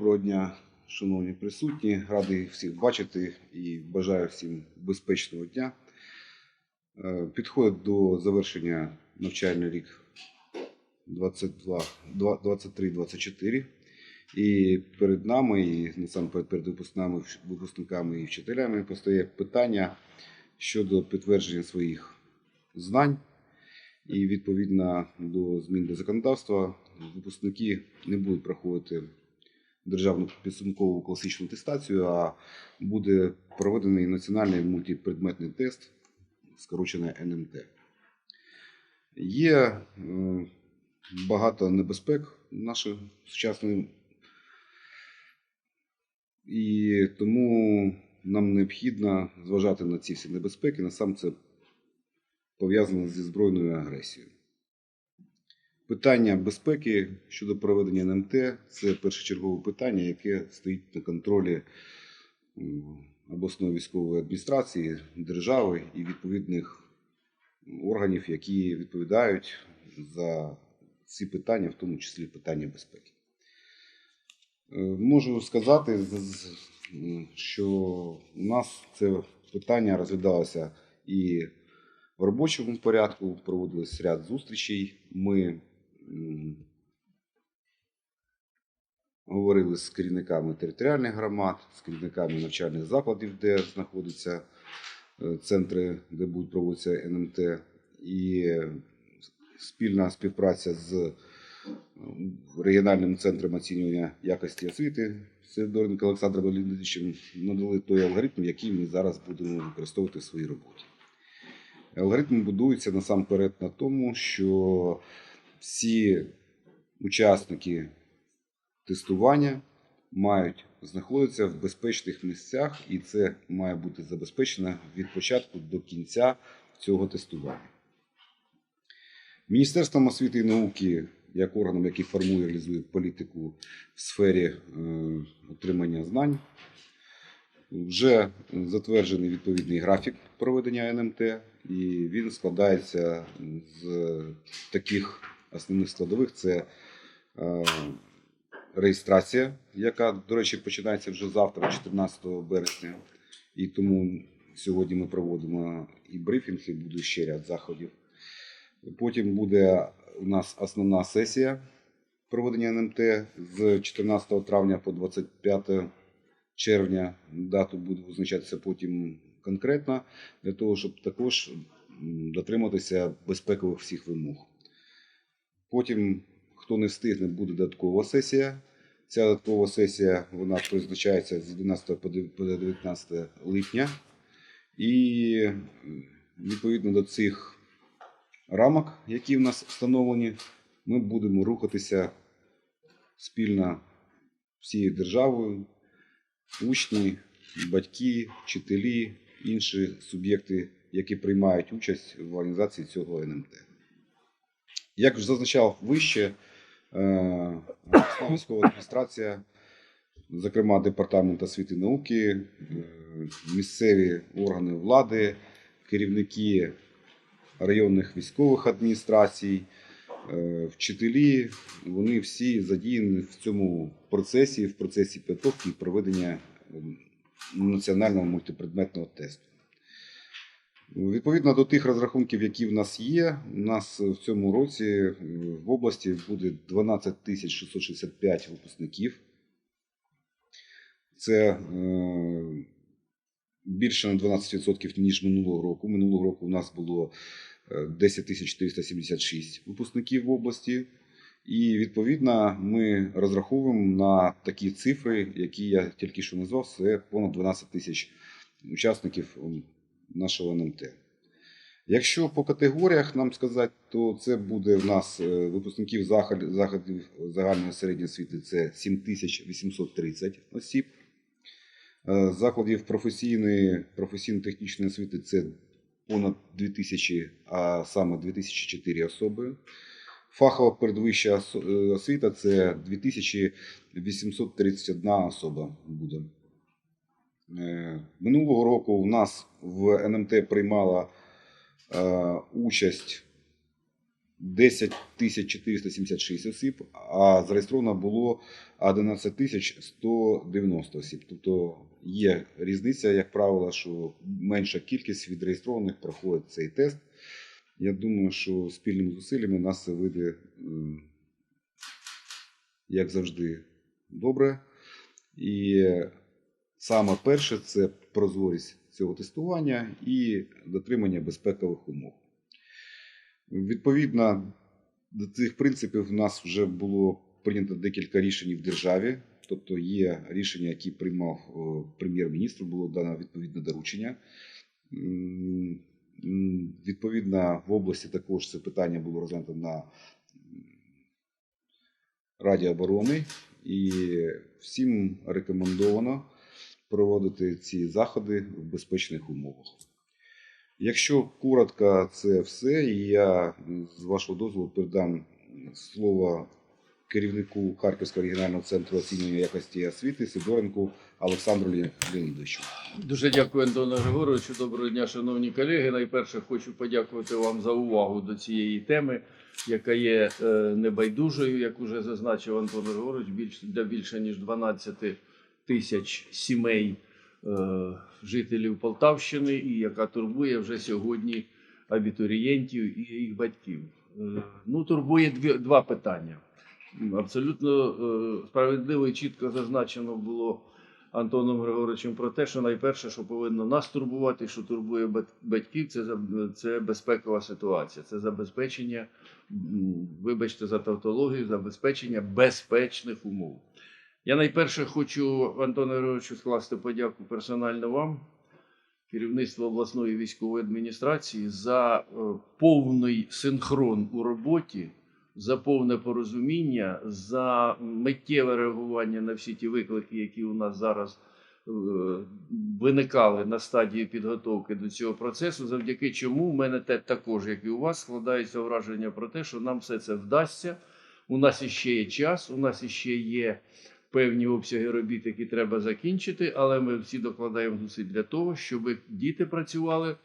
Доброго дня, шановні присутні. Радий всіх бачити і бажаю всім безпечного дня. Е, Підходить до завершення навчальний рік 23-24. І перед нами, і насамперед перед випускниками, випускниками і вчителями постає питання щодо підтвердження своїх знань. І відповідно до змін до законодавства випускники не будуть проходити державну підсумкову класичну атестацію, а буде проведений національний мультипредметний тест, скорочене НМТ. Є е, багато небезпек нашої сучасної, і тому нам необхідно зважати на ці всі небезпеки. Насам це пов'язано зі збройною агресією. Питання безпеки щодо проведення НМТ це першочергове питання, яке стоїть на контролі обласної військової адміністрації, держави і відповідних органів, які відповідають за ці питання, в тому числі питання безпеки. Е, Можу сказати, що у нас це питання розглядалося і в робочому порядку, проводились ряд зустрічей. Ми говорили з керівниками територіальних громад, з керівниками навчальних закладів, де знаходяться е, центри, де будуть проводитися НМТ, і спільна співпраця з е, регіональним центром оцінювання якості освіти Сидоренко Олександром Леонідовичем надали той алгоритм, який ми зараз будемо використовувати в своїй роботі. Алгоритм будується насамперед на тому, що всі учасники тестування мають знаходитися в безпечних місцях, і це має бути забезпечено від початку до кінця цього тестування. Міністерством освіти і науки, як органом, який формує і реалізує політику в сфері е, отримання знань, вже затверджений відповідний графік проведення НМТ, і він складається з таких основних складових: це е, реєстрація, яка, до речі, починається вже завтра, 14 березня. І тому сьогодні ми проводимо і брифінг, і буде ще ряд заходів. Потім буде у нас основна сесія проведення НМТ з 14 травня по 25 червня. Дату буде визначатися потім конкретно, для того, щоб також дотриматися безпекових всіх вимог. Потім, хто не встигне, буде додаткова сесія. Ця додаткова сесія вона призначається з 11 по 19 липня. І відповідно до цих рамок, які в нас встановлені, ми будемо рухатися спільно всією державою, учні, батьки, вчителі, інші суб'єкти, які приймають участь в організації цього НМТ. Як вже зазначав вище, е, військова адміністрація, зокрема Департамент освіти і науки, е, місцеві органи влади, керівники районних військових адміністрацій, е, вчителі, вони всі задіяні в цьому процесі, в процесі підготовки і проведення національного мультипредметного тесту. Відповідно до тих розрахунків, які в нас є, у нас в цьому році е, в області буде 12 665 випускників. Це е, більше на 12% ніж минулого року. Минулого року у нас було е, 10 476 випускників в області. І відповідно ми розраховуємо на такі цифри, які я тільки що назвав, це понад 12 тисяч учасників нашого НМТ. Якщо по категоріях нам сказати, то це буде в нас е, випускників заходів загальної середньої освіти це 7830 осіб. Е, Закладів професійної професійно-технічної освіти це понад 2000, а саме 2004 особи. Фахова передвища е, освіта це 2831 особа буде. Е, Минулого року у нас в НМТ приймала е, участь 10 476 осіб, а зареєстровано було 11 190 осіб. Тобто є різниця, як правило, що менша кількість відреєстрованих проходить цей тест. Я думаю, що спільними зусиллями нас це вийде, як завжди, добре. І саме перше це прозорість цього тестування і дотримання безпекових умов. Відповідно до цих принципів, в нас вже було прийнято декілька рішень в державі. Тобто є рішення, які приймав е, прем'єр-міністр, було дано відповідне доручення. Відповідно, в області також це питання було розглянуто на Раді оборони, і всім рекомендовано проводити ці заходи в безпечних умовах. Якщо коротко, це все, я з вашого дозволу передам слово керівнику Харківського регіонального центру оцінювання якості освіти Сидоренку Олександру Ле- Леонідовичу. Дуже дякую, Антоне Григоровичу. Доброго дня, шановні колеги. Найперше хочу подякувати вам за увагу до цієї теми, яка є е, небайдужою, як уже зазначив Антон Григорович, більш для більше ніж 12 тисяч сімей е, жителів Полтавщини, і яка турбує вже сьогодні абітурієнтів і їх батьків. Е, Ну, турбує дві, два питання. Абсолютно е, справедливо і чітко зазначено було Антоном Григоровичем про те, що найперше, що повинно нас турбувати, що турбує батьків, це, це безпекова ситуація, це забезпечення, вибачте за тавтологію, забезпечення безпечних умов. Я найперше хочу Антону Григоровичу скласти подяку персонально вам, керівництву обласної військової адміністрації, за е, повний синхрон у роботі за повне порозуміння, за миттєве реагування на всі ті виклики, які у нас зараз е, виникали на стадії підготовки до цього процесу, завдяки чому в мене те також, як і у вас, складається враження про те, що нам все це вдасться. У нас іще є час, у нас іще є певні обсяги робіт, які треба закінчити, але ми всі докладаємо зусиль для того, щоб діти працювали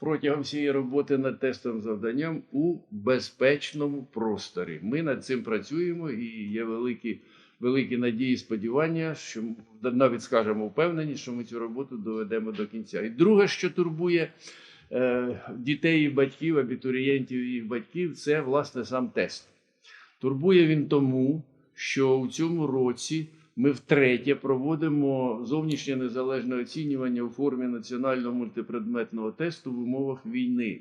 протягом всієї роботи над тестовим завданням у безпечному просторі. Ми над цим працюємо і є великі, великі надії і сподівання, що навіть скажемо впевнені, що ми цю роботу доведемо до кінця. І друге, що турбує е, дітей і батьків, абітурієнтів і їх батьків, це власне сам тест. Турбує він тому, що у цьому році ми втретє проводимо зовнішнє незалежне оцінювання у формі національного мультипредметного тесту в умовах війни.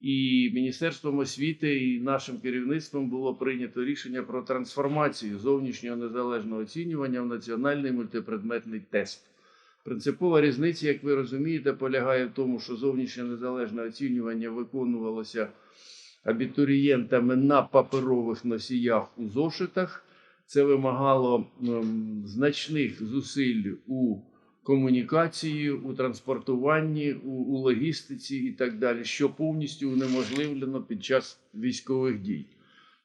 І Міністерством освіти і нашим керівництвом було прийнято рішення про трансформацію зовнішнього незалежного оцінювання в національний мультипредметний тест. Принципова різниця, як ви розумієте, полягає в тому, що зовнішнє незалежне оцінювання виконувалося абітурієнтами на паперових носіях у зошитах. Це вимагало ем, значних зусиль у комунікації, у транспортуванні, у, у логістиці і так далі, що повністю унеможливлено під час військових дій.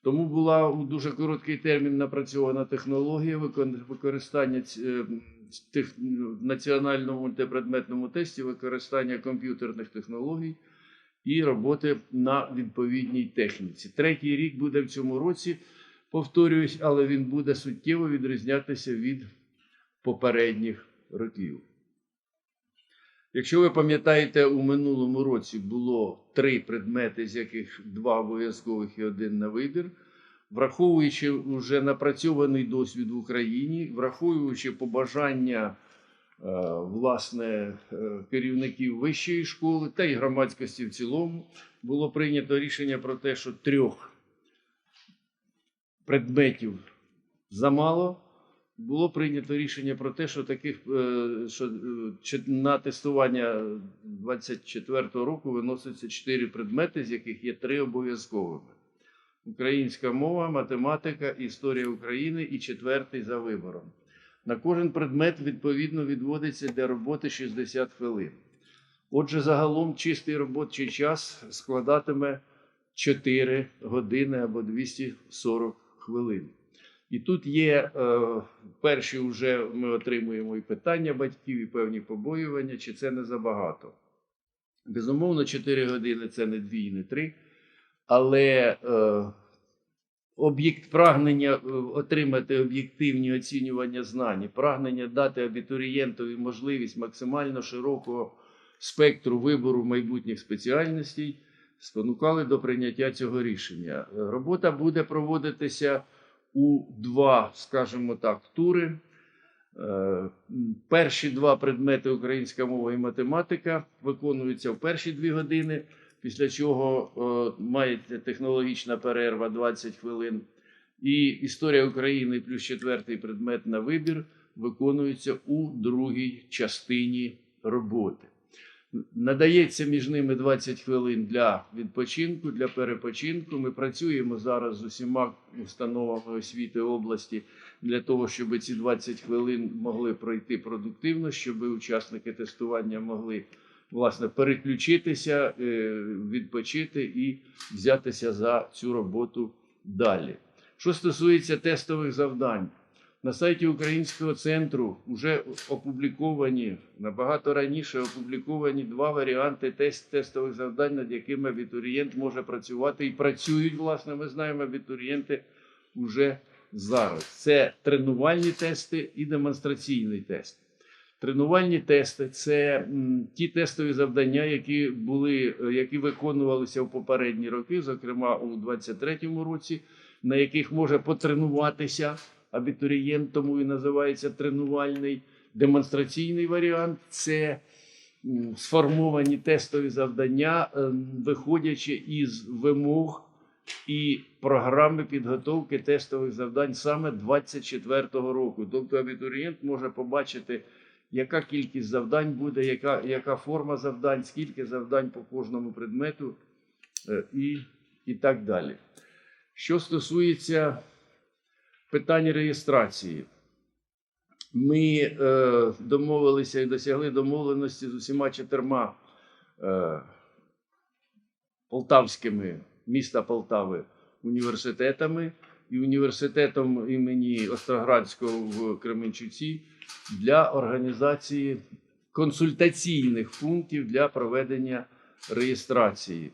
Тому була у дуже короткий термін напрацьована технологія використання е, в національному мультипредметному тесті, використання комп'ютерних технологій і роботи на відповідній техніці. Третій рік буде в цьому році, повторююсь, але він буде суттєво відрізнятися від попередніх років. Якщо ви пам'ятаєте, у минулому році було три предмети, з яких два обов'язкових і один на вибір. Враховуючи вже напрацьований досвід в Україні, враховуючи побажання власне е, керівників вищої школи та й громадськості в цілому, було прийнято рішення про те, що трьох предметів замало. Було прийнято рішення про те, що таких е, що е, на тестування 24-го року виноситься 4 предмети, з яких є три обов'язковими: українська мова, математика, історія України і четвертий за вибором. На кожен предмет відповідно відводиться для роботи 60 хвилин. Отже, загалом чистий робочий час складатиме 4 години або 240 хвилин. І тут є е, перші вже ми отримуємо і питання батьків, і певні побоювання, чи це не забагато. Безумовно, 4 години це не 2 і не 3. але е, об'єкт прагнення е, отримати об'єктивні оцінювання знань, прагнення дати абітурієнтові можливість максимально широкого спектру вибору майбутніх спеціальностей спонукали до прийняття цього рішення. Е, Робота буде проводитися у два, скажімо так, тури. Е, Перші два предмети українська мова і математика виконуються в перші дві години, після чого е, мається технологічна перерва 20 хвилин. І історія України плюс четвертий предмет на вибір виконується у другій частині роботи. Надається між ними 20 хвилин для відпочинку, для перепочинку. Ми працюємо зараз з усіма установами освіти області для того, щоб ці 20 хвилин могли пройти продуктивно, щоб учасники тестування могли власне переключитися, е, відпочити і взятися за цю роботу далі. Що стосується тестових завдань, на сайті Українського центру вже опубліковані набагато раніше опубліковані два варіанти тест, тестових завдань, над якими абітурієнт може працювати і працюють. Власне, ми знаємо, абітурієнти вже зараз. Це тренувальні тести і демонстраційний тест. Тренувальні тести це ті тестові завдання, які були, е, які виконувалися в попередні роки, зокрема у 2023 році, на яких може потренуватися абітурієнт, тому і називається тренувальний демонстраційний варіант. Це сформовані тестові завдання, е, виходячи із вимог і програми підготовки тестових завдань саме 24-го року. Тобто абітурієнт може побачити, яка кількість завдань буде, яка, яка форма завдань, скільки завдань по кожному предмету е, і, і так далі. Що стосується питань реєстрації, ми е, домовилися і досягли домовленості з усіма чотирма е, полтавськими міста Полтави університетами і університетом імені Остроградського в Кременчуці для організації консультаційних пунктів для проведення реєстрації.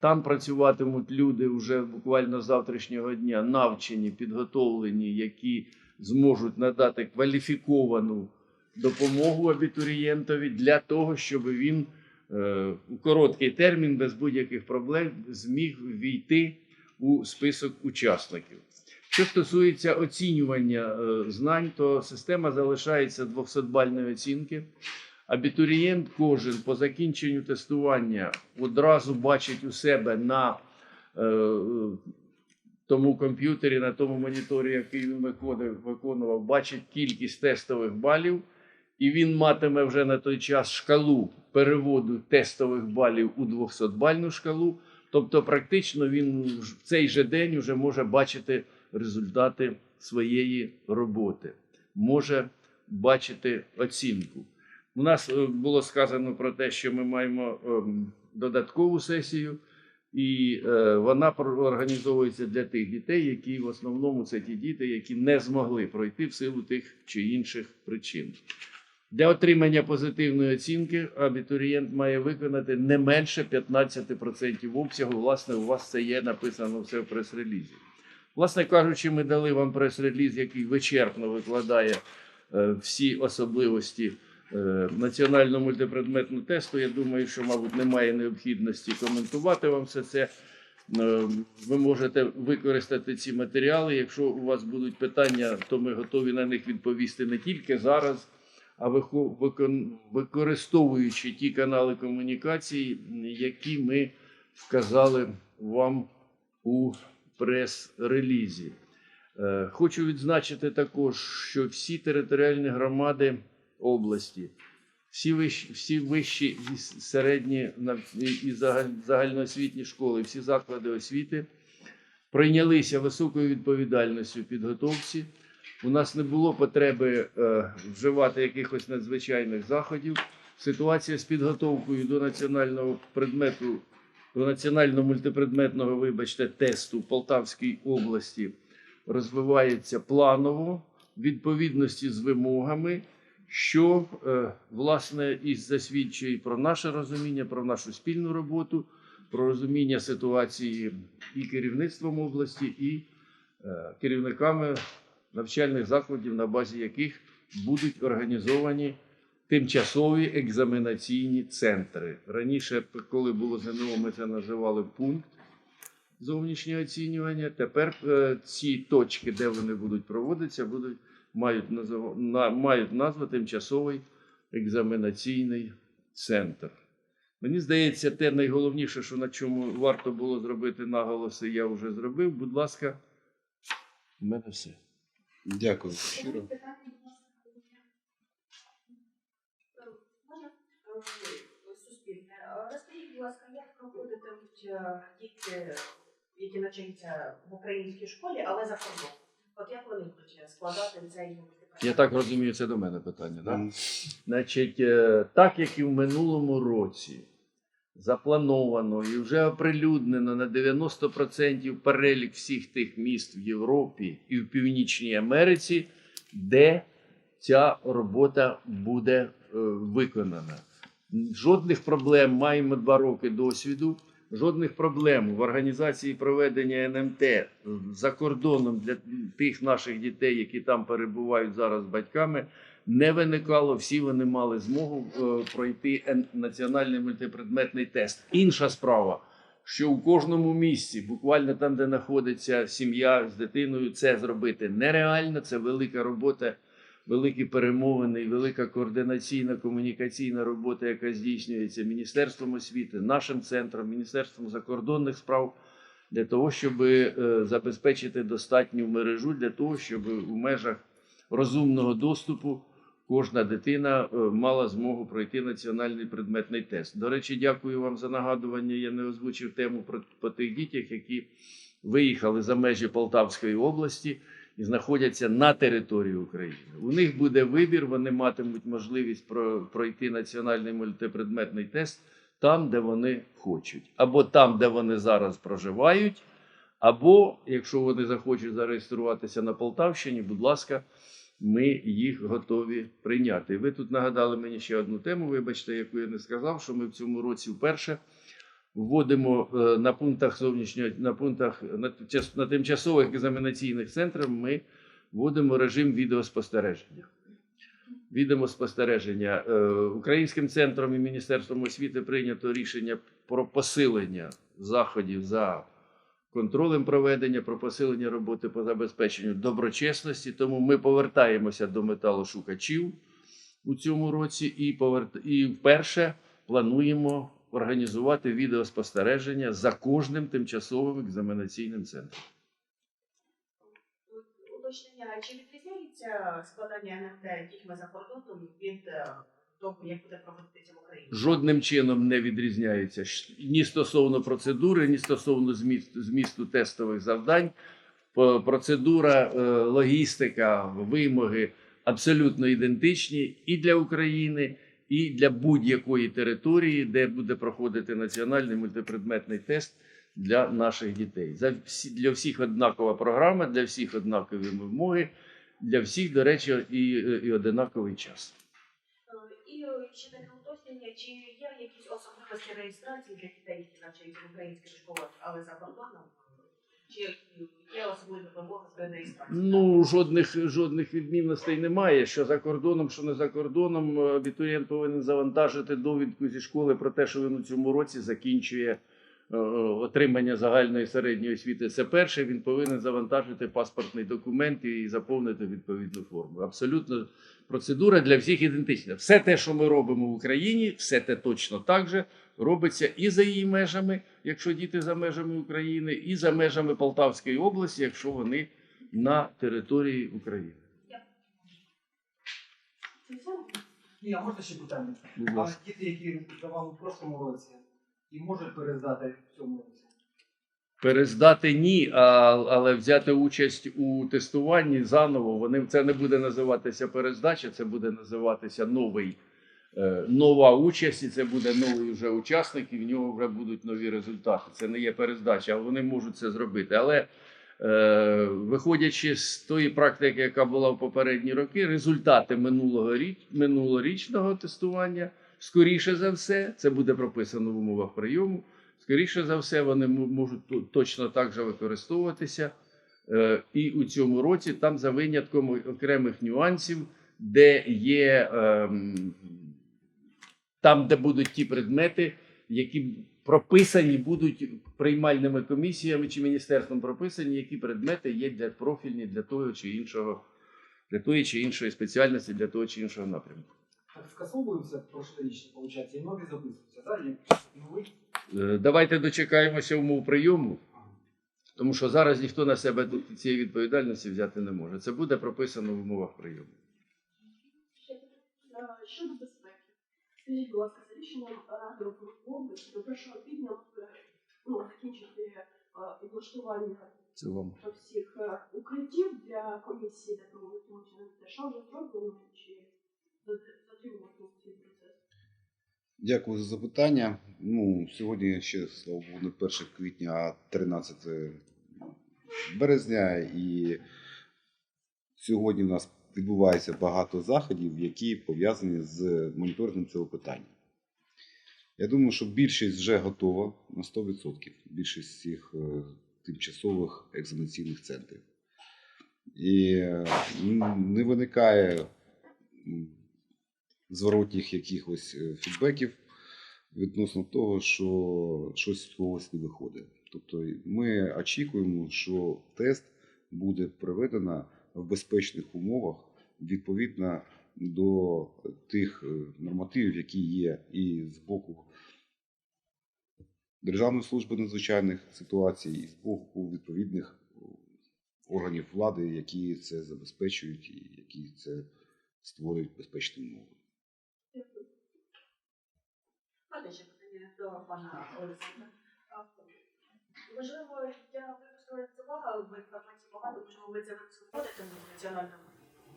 Там працюватимуть люди вже буквально з завтрашнього дня, навчені, підготовлені, які зможуть надати кваліфіковану допомогу абітурієнтові для того, щоб він е, у короткий термін без будь-яких проблем зміг війти у список учасників. Що стосується оцінювання е, знань, то система залишається 200-бальної оцінки. Абітурієнт кожен по закінченню тестування одразу бачить у себе на е, тому комп'ютері, на тому моніторі, який він виконував, бачить кількість тестових балів, і він матиме вже на той час шкалу переводу тестових балів у 200-бальну шкалу. Тобто, практично він в цей же день вже може бачити результати своєї роботи, може бачити оцінку. У нас е, було сказано про те, що ми маємо ем, додаткову сесію, і е, вона організовується для тих дітей, які в основному це ті діти, які не змогли пройти в силу тих чи інших причин. Для отримання позитивної оцінки абітурієнт має виконати не менше 15% обсягу. Власне, у вас це є написано все в прес-релізі. Власне кажучи, ми дали вам прес-реліз, який вичерпно викладає е, всі особливості е, національного мультипредметного тесту. Я думаю, що, мабуть, немає необхідності коментувати вам все це. Е, Ви можете використати ці матеріали. Якщо у вас будуть питання, то ми готові на них відповісти не тільки зараз, а використовуючи ті канали комунікації, які ми вказали вам у прес-релізі. Е, Хочу відзначити також, що всі територіальні громади області, всі вищі, всі вищі і середні і загальноосвітні школи, всі заклади освіти прийнялися високою відповідальністю в підготовці. У нас не було потреби е, вживати якихось надзвичайних заходів. Ситуація з підготовкою до національного предмету, до національного мультипредметного, вибачте, тесту в Полтавській області розвивається планово відповідності з вимогами, що е, власне і засвідчує про наше розуміння, про нашу спільну роботу. про розуміння ситуації і керівництвом області, і е, керівниками навчальних закладів, на базі яких будуть організовані тимчасові екзаменаційні центри. Раніше, коли було ЗНО, ми це називали пункт зовнішнього оцінювання. Тепер е, ці точки, де вони будуть проводитися, будуть мають назва, на, мають назву тимчасовий екзаменаційний центр. Мені здається, те найголовніше, що на чому варто було зробити наголоси, я вже зробив. Будь ласка, в мене все. Дякую щиро. Е, Суспільне. Е, Розкажіть, будь ласка, як проходитимуть е, діти, які навчаються в українській школі, але за кордоном? От як вони будуть складати цей? Я так розумію, це до мене питання. М, Значить, так як і в минулому році заплановано і вже оприлюднено на 90% перелік всіх тих міст в Європі і в Північній Америці, де ця робота буде е, виконана. Жодних проблем маємо два роки досвіду. Жодних проблем в організації проведення НМТ за кордоном для тих наших дітей, які там перебувають зараз з батьками, не виникало. Всі вони мали змогу е, пройти національний мультипредметний тест. Інша справа, що у кожному місці, буквально там, де знаходиться сім'я з дитиною, це зробити нереально. Це велика робота, великі перемовини, велика координаційна комунікаційна робота, яка здійснюється Міністерством освіти, нашим центром, Міністерством закордонних справ. Для того, щоб е, забезпечити достатню мережу, для того, щоб у межах розумного доступу кожна дитина е, мала змогу пройти національний предметний тест. До речі, дякую вам за нагадування. Я не озвучив тему про по тих дітях, які виїхали за межі Полтавської області і знаходяться на території України. У них буде вибір, вони матимуть можливість про- пройти національний мультипредметний тест там, де вони хочуть, або там, де вони зараз проживають. Або, якщо вони захочуть зареєструватися на Полтавщині, будь ласка, ми їх готові прийняти. Ви тут нагадали мені ще одну тему, вибачте, яку я не сказав, що ми в цьому році вперше вводимо е, на пунктах зовнішнього на пунктах на, тимчасових екзаменаційних центрах. Ми вводимо режим відеоспостереження. Відеоспостереження Е, Українським центром і Міністерством освіти прийнято рішення про посилення заходів за контролем проведення, про посилення роботи по забезпеченню доброчесності. Тому ми повертаємося до металошукачів у цьому році і, поверт... і вперше плануємо організувати відеоспостереження за кожним тимчасовим екзаменаційним центром. Уточнення, чи відрізняється складання НМТ дітьми за кордоном від е, того, як буде проводитися в Україні? Жодним чином не відрізняється ні стосовно процедури, ні стосовно змісту, змісту тестових завдань. Процедура, е, логістика, вимоги абсолютно ідентичні і для України, і для будь-якої території, де буде проходити національний мультипредметний тест для наших дітей. Для всіх однакова програма, для всіх однакові вимоги, для всіх, до речі, і, і однаковий час. Е, ще таке уточнення, чи є якісь особливості реєстрації для дітей, які навчають в українських школах, але за кордоном? Чи є особливі вимоги з реєстрації? Ну, жодних, жодних відмінностей немає. Що за кордоном, що не за кордоном, абітурієнт повинен завантажити довідку зі школи про те, що він у цьому році закінчує отримання загальної середньої освіти. Це перше. Він повинен завантажити паспортний документ і заповнити відповідну форму. Абсолютно процедура для всіх ідентична. Все те, що ми робимо в Україні, все те точно так же робиться і за її межами, якщо діти за межами України, і за межами Полтавської області, якщо вони на території України. Ні, а можна ще питання? А діти, які здавали в прошлому році, і можуть перездати в цьому? Перездати ні, а, але взяти участь у тестуванні заново. Вони це не буде називатися перездача, це буде називатися новий. е, Нова участь, і це буде новий вже учасник, і в нього вже будуть нові результати. Це не є перездача, але вони можуть це зробити. Але е, виходячи з тої практики, яка була в попередні роки, результати минулого річ, минулорічного тестування, скоріше за все, це буде прописано в умовах прийому. Скоріше за все, вони можуть точно так же використовуватися. Е, І у цьому році там за винятком окремих нюансів, де є ем, там, де будуть ті предмети, які прописані будуть приймальними комісіями чи міністерством прописані, які предмети є для профільні для того чи іншого, для тої чи іншої спеціальності, для того чи іншого напрямку. Так скасовуються прошлорічні, виходить, і нові записуються, так? Як новий. Е, Давайте дочекаємося умов прийому, тому що зараз ніхто на себе цієї відповідальності взяти не може. Це буде прописано в умовах прийому. Е, Щодо безпеки, скажіть, будь ласка, за рішенням Ради області до 1 квітня ну, закінчити е, облаштування всіх укриттів для комісії, де проводять. Що вже зроблено чи Дякую за запитання. Ну, сьогодні ще, слава не 1 квітня, а 13 березня. І сьогодні в нас відбувається багато заходів, які пов'язані з моніторингом цього питання. Я думаю, що більшість вже готова на 100%. Більшість цих е, тимчасових екзаменаційних центрів. І не виникає зворотніх якихось е, фідбеків відносно того, що щось з когось не виходить. Тобто ми очікуємо, що тест буде проведено в безпечних умовах відповідно до тих е, нормативів, які є і з боку Державної служби надзвичайних ситуацій, і з боку відповідних органів влади, які це забезпечують і які це створюють безпечні умови. Дякую. Ще питання до пана Олександра. Можливо, я увага, бо інформації багато, можливо, ви це виводите в національному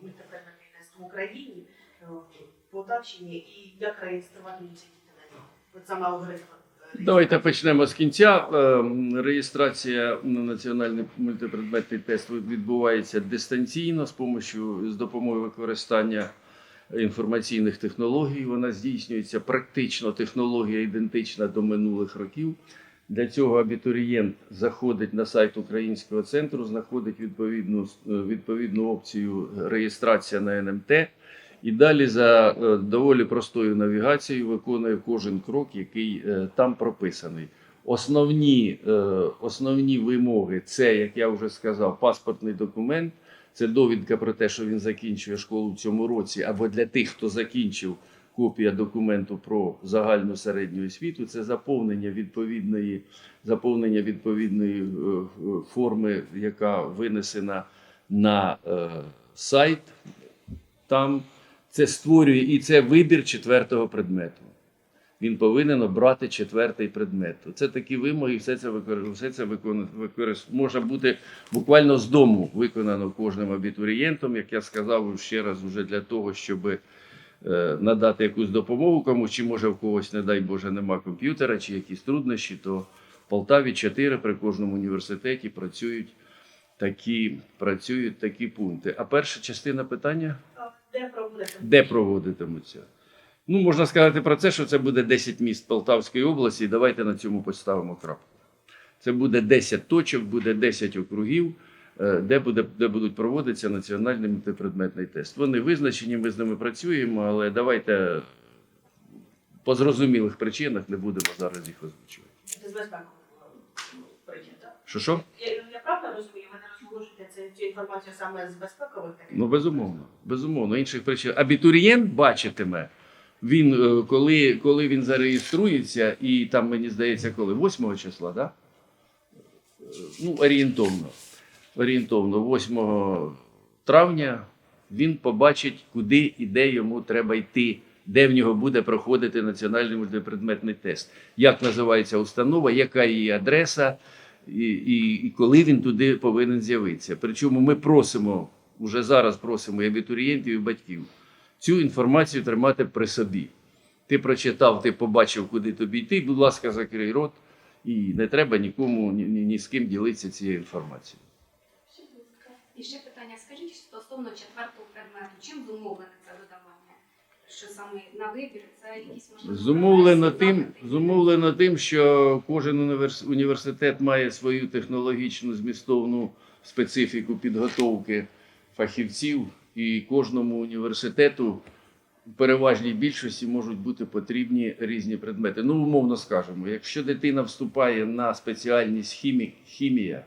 мультипредметний тест в Україні, е, в Полтавщині, і як реєструвати ці діти? От саме алгоритм. е, Давайте почнемо з кінця. Ем, Реєстрація на національний мультипредметний тест відбувається дистанційно з допомогою використання інформаційних технологій. Вона здійснюється практично технологія ідентична до минулих років. Для цього абітурієнт заходить на сайт українського центру, знаходить відповідну, відповідну опцію реєстрація на НМТ. І далі за е, доволі простою навігацією виконує кожен крок, який е, там прописаний. Основні, е, основні вимоги це, як я вже сказав, паспортний документ. Це довідка про те, що він закінчує школу в цьому році, або для тих, хто закінчив копія документу про загальну середню освіту. Це заповнення відповідної, заповнення відповідної е, е, форми, яка винесена на е, сайт. Там це створює і це вибір четвертого предмету. Він повинен обрати четвертий предмет. Це такі вимоги, все це викор... все це викон... використ... може бути буквально з дому виконано кожним абітурієнтом, як я сказав ще раз, уже для того, щоб е, надати якусь допомогу комусь, чи може в когось, не дай Боже, нема комп'ютера, чи якісь труднощі, то в Полтаві 4 при кожному університеті працюють такі, працюють такі пункти. А перша частина питання Де проводити? де проводитимуться? Ну, можна сказати про це, що це буде 10 міст Полтавської області. Давайте на цьому поставимо крапку. Це буде 10 точок, буде 10 округів, е, де, буде, де будуть проводитися національний мультипредметний тест. Вони визначені, ми з ними працюємо, але давайте по зрозумілих причинах не будемо зараз їх озвучувати. Це з безпекових ну, причин, так? Що що? Я, я правильно розумію, ви не розголошуєте це- цю інформацію саме з безпекових таких? Ну, безумовно, безумовно. Інших причин. Абітурієнт бачитиме. Він, е, коли, коли він зареєструється, і там, мені здається, коли 8 числа, да? Ну, орієнтовно. Орієнтовно, 8 травня він побачить, куди і де йому треба йти, де в нього буде проходити національний мультипредметний тест. Як називається установа, яка її адреса, і, і, і коли він туди повинен з'явитися. Причому ми просимо, вже зараз просимо і абітурієнтів, і батьків цю інформацію тримати при собі. Ти прочитав, ти побачив, куди тобі йти. Будь ласка, закрий рот, і не треба нікому ні, ні, з ким ділитися цією інформацією. І ще питання: скажіть стосовно четвертого предмету, чим зумовлене це додавання? що саме на вибір це якісь можливо Зумовлено тим, зумовлено тим, що кожен університет має свою технологічну змістовну специфіку підготовки фахівців, і кожному університету в переважній більшості можуть бути потрібні різні предмети. Ну, умовно скажемо, якщо дитина вступає на спеціальність хімі, хімія,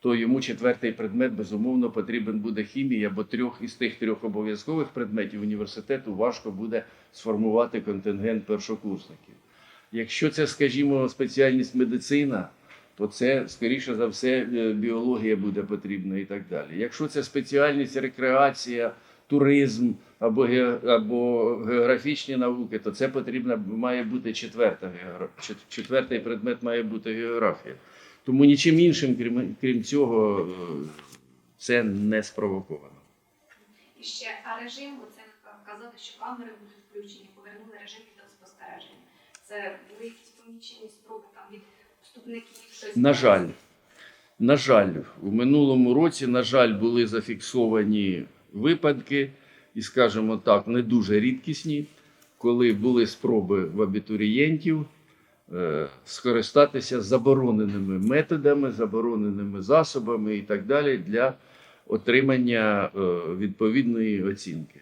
то йому четвертий предмет безумовно потрібен буде хімія, бо трьох із тих трьох обов'язкових предметів університету важко буде сформувати контингент першокурсників. Якщо це, скажімо, спеціальність медицина, то це, скоріше за все, е, біологія буде потрібна і так далі. Якщо це спеціальність рекреація, туризм або, ге- або географічні науки, то це потрібна має бути четверта четвертий предмет має бути географія. Тому нічим іншим, крім, крім цього, е, це не спровоковано. І ще а режим, оце казали, що камери будуть включені, повернули режим відеоспостереження. Це були якісь помічені спроби там від. На жаль, на жаль, у минулому році, на жаль, були зафіксовані випадки, і, скажімо так, не дуже рідкісні, коли були спроби в абітурієнтів е, скористатися забороненими методами, забороненими засобами і так далі для отримання е, відповідної оцінки.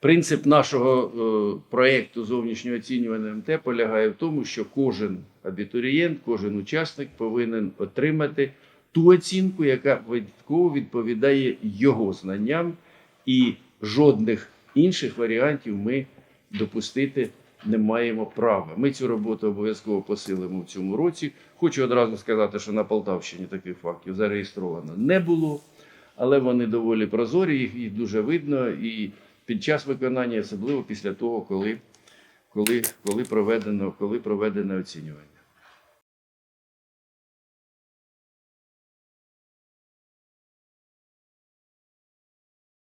Принцип нашого е, проєкту зовнішнього оцінювання МТ полягає в тому, що кожен абітурієнт, кожен учасник повинен отримати ту оцінку, яка винятково відповідає його знанням, і жодних інших варіантів ми допустити не маємо права. Ми цю роботу обов'язково посилимо в цьому році. Хочу одразу сказати, що на Полтавщині таких фактів зареєстровано не було, але вони доволі прозорі, їх дуже видно і під час виконання, особливо після того, коли, коли, коли, проведено, коли проведене оцінювання.